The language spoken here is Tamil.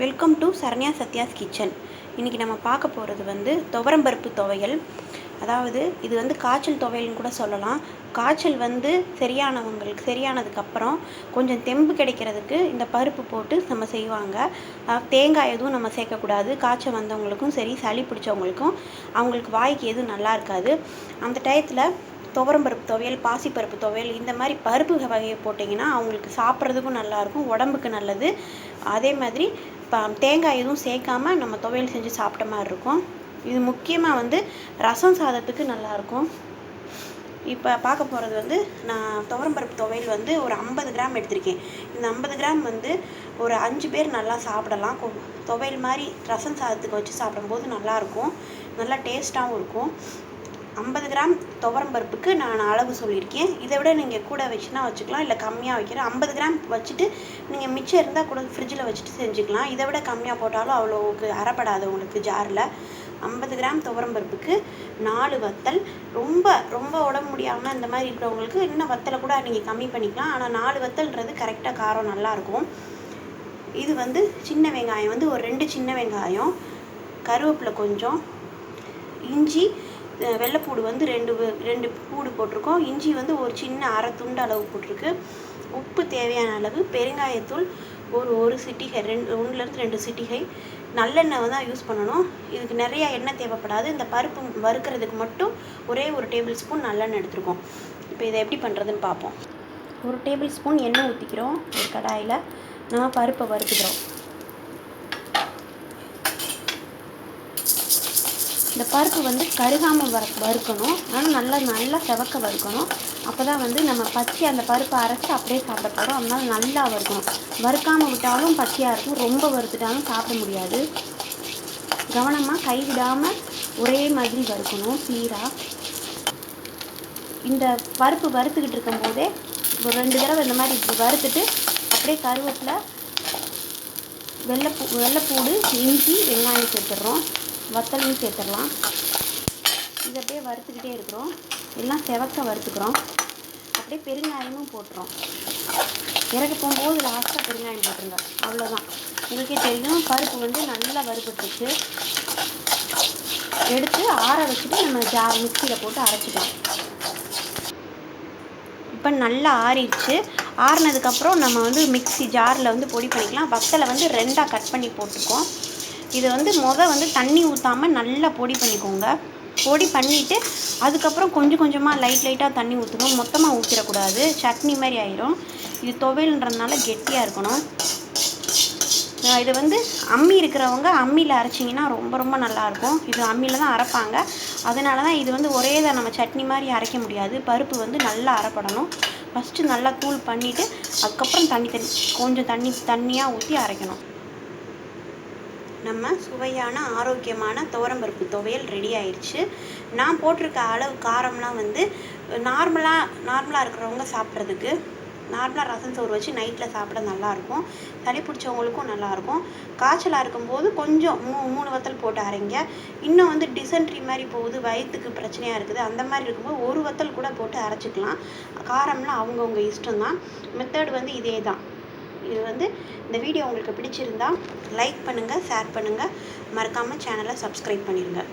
Welcome to Saranya Sathya's kitchen இன்றைக்கி நம்ம பார்க்க போகிறது வந்து துவரம்பருப்பு துவையல். அதாவது இது வந்து காய்ச்சல் துவையல்னு கூட சொல்லலாம். காய்ச்சல் வந்து சரியானவங்களுக்கு சரியானதுக்கப்புறம் கொஞ்சம் தெம்பு கிடைக்கிறதுக்கு இந்த பருப்பு போட்டு நம்ம செய்வாங்க. தேங்காய் எதுவும் நம்ம சேர்க்கக்கூடாது. காய்ச்சல் வந்தவங்களுக்கும் சரி சளி பிடிச்சவங்களுக்கும் அவங்களுக்கு வாய்க்கு எதுவும் நல்லா இருக்காது. அந்த டயத்தில் துவரம்பருப்பு துவையல் பாசிப்பருப்பு துவையல் இந்த மாதிரி பருப்பு வகையை போட்டிங்கன்னா அவங்களுக்கு சாப்பிட்றதுக்கும் நல்லாயிருக்கும் உடம்புக்கு நல்லது. அதே மாதிரி தேங்காய் எதுவும் சேர்க்காம நம்ம துவையல் செஞ்சு சாப்பிட்ட மாதிரி இருக்கும். இது முக்கியமாக வந்து ரசம் சாதத்துக்கு நல்லாயிருக்கும். இப்போ பார்க்க போகிறது வந்து நான் துவரம்பருப்பு துவையல் வந்து ஒரு ஐம்பது கிராம் எடுத்திருக்கேன். இந்த ஐம்பது கிராம் வந்து ஒரு அஞ்சு பேர் நல்லா சாப்பிடலாம். கொ- துவையல் மாதிரி ரசம் சாதத்துக்கு வச்சு சாப்பிடும்போது நல்லாயிருக்கும். நல்லா டேஸ்ட்டாகவும் இருக்கும். ஐம்பது கிராம் துவரம் பருப்புக்கு நான் அளவு சொல்லியிருக்கேன். இதை விட நீங்கள் கூட வச்சுனா வச்சுக்கலாம் இல்லை கம்மியாக வைக்கிறேன் ஐம்பது கிராம் வச்சுட்டு நீங்கள் மிச்சம் இருந்தால் கூட ஃப்ரிட்ஜில் வச்சுட்டு செஞ்சுக்கலாம். இதை விட கம்மியாக போட்டாலும் அவ்வளோவுக்கு அறப்படாது உங்களுக்கு ஜாரில் ஐம்பது கிராம் துவரம் பருப்புக்கு நாலு வத்தல். ரொம்ப ரொம்ப உடம்பு முடியாமல் இந்த மாதிரி இருக்கிறவங்களுக்கு இன்னும் வத்தலை கூட நீங்கள் கம்மி பண்ணிக்கலாம். ஆனால் நாலு வத்தல்ன்றது கரெக்டாக காரம் நல்லாயிருக்கும். இது வந்து சின்ன வெங்காயம். வந்து ஒரு ரெண்டு சின்ன வெங்காயம் கருவேப்பிலை கொஞ்சம் இஞ்சி வெள்ளைப்பூடு வந்து ரெண்டு ரெண்டு பூடு போட்டிருக்கோம். இஞ்சி வந்து ஒரு சின்ன அரை துண்டு அளவு போட்டிருக்கு. உப்பு தேவையான அளவு பெருங்காயத்தூள் ஒரு ஒரு சிட்டிகை ரெண்டு ஒன்றுலேருந்து ரெண்டு சிட்டிகை. நல்லெண்ணெய் தான் யூஸ் பண்ணணும். இதுக்கு நிறையா எண்ணெய் தேவைப்படாது. இந்த பருப்பு வறுக்கிறதுக்கு மட்டும் ஒரே ஒரு டேபிள் ஸ்பூன் நல்லெண்ணெய் எடுத்துருக்கோம். இப்போ இதை எப்படி பண்ணுறதுன்னு பார்ப்போம். ஒரு டேபிள் ஸ்பூன் எண்ணெய் ஊற்றிக்கிறோம் ஒரு கடாயில். நம்ம பருப்பை வறுத்துக்கிறோம். இந்த பருப்பு வந்து கருகாமல் வறு வறுக்கணும். ஆனால் நல்லா நல்லா செவக்க வறுக்கணும். அப்போ தான் வந்து நம்ம பச்சை அந்த பருப்பை அரைச்சி அப்படியே சாப்பிட போகிறோம் அதனால் நல்லா வறுக்கணும். வறுக்காமல் விட்டாலும் பச்சையாக இருக்கும். ரொம்ப வறுத்துட்டாலும் சாப்பிட முடியாது. கவனமாக கைவிடாமல் ஒரே மாதிரி வறுக்கணும். சீராக இந்த பருப்பு வறுத்துக்கிட்டு இருக்கும் போதே ஒரு ரெண்டு தடவை இந்த மாதிரி வறுத்துட்டு அப்படியே கருவேப்பில் வெள்ளைப்பூ வெள்ளைப்பூடு இஞ்சி வெங்காயம் சேர்த்துடுறோம். வத்தலையும் சேர்த்துடலாம். இதை அப்படியே வறுத்துக்கிட்டே இருக்கிறோம். எல்லாம் செவக்க வறுத்துக்கிறோம். அப்படியே பெருங்காயமும் போட்டுறோம். இறக்க போகும்போது லாஸ்ட்டாக பெருங்காயம் போட்டுருங்க. அவ்வளோதான் உங்களுக்கே தெரியும் பருப்பு வந்து நல்லா வறுபட்டுச்சு. எடுத்து ஆற வச்சுட்டு நம்ம ஜா மிக்சியில் போட்டு அரைச்சிக்கலாம். இப்போ நல்லா ஆறிடுச்சு. ஆறினதுக்கப்புறம் நம்ம வந்து மிக்ஸி ஜாரில் வந்து பொடி பண்ணிக்கலாம். வத்தலை வந்து ரெண்டாக கட் பண்ணி போட்டுக்கோம் இது வந்து முத வந்து தண்ணி ஊற்றாமல் நல்லா பொடி பண்ணிக்கோங்க. பொடி பண்ணிவிட்டு அதுக்கப்புறம் கொஞ்சம் கொஞ்சமாக லைட் லைட்டாக தண்ணி ஊற்றணும் மொத்தமாக ஊற்றிடக்கூடாது சட்னி மாதிரி ஆயிரும். இது துவையல்ன்றதுனால கெட்டியாக இருக்கணும். இது வந்து அம்மி இருக்கிறவங்க அம்மியில் அரைச்சிங்கன்னா ரொம்ப ரொம்ப நல்லாயிருக்கும் இது அம்மியில் தான் அரைப்பாங்க. அதனால தான் இது வந்து ஒரே இதை நம்ம சட்னி மாதிரி அரைக்க முடியாது. பருப்பு வந்து நல்லா அரைப்படணும். ஃபஸ்ட்டு நல்லா கூல் பண்ணிவிட்டு அதுக்கப்புறம் தண்ணி தண்ணி கொஞ்சம் தண்ணி தண்ணியாக ஊற்றி அரைக்கணும். நம்ம சுவையான ஆரோக்கியமான துவரம்பருப்பு துவையல் ரெடி ஆயிடுச்சு நான் போட்டிருக்க அளவு காரம்லாம் வந்து நார்மலாக நார்மலாக இருக்கிறவங்க சாப்பிட்றதுக்கு நார்மலாக ரசம் சோறு வச்சு நைட்டில் சாப்பிட நல்லாயிருக்கும். சளி பிடிச்சவங்களுக்கும் நல்லாயிருக்கும். காய்ச்சலாக இருக்கும்போது கொஞ்சம் மூ மூணு வத்தல் போட்டு அரைங்க. இன்னும் வந்து டிசென்ட்ரி மாதிரி போகுது வயிற்றுக்கு பிரச்சனையாக இருக்குது. அந்த மாதிரி இருக்கும்போது ஒரு வத்தல் கூட போட்டு அரைச்சிக்கலாம். காரம்லாம் அவங்கவுங்க இஷ்டம்தான். மெத்தட் வந்து இதே தான் இது வந்து இந்த வீடியோ உங்களுக்கு பிடிச்சிருந்தா லைக் பண்ணுங்கள் ஷேர் பண்ணுங்கள் மறக்காமல் சேனலை சப்ஸ்கிரைப் பண்ணிடுங்க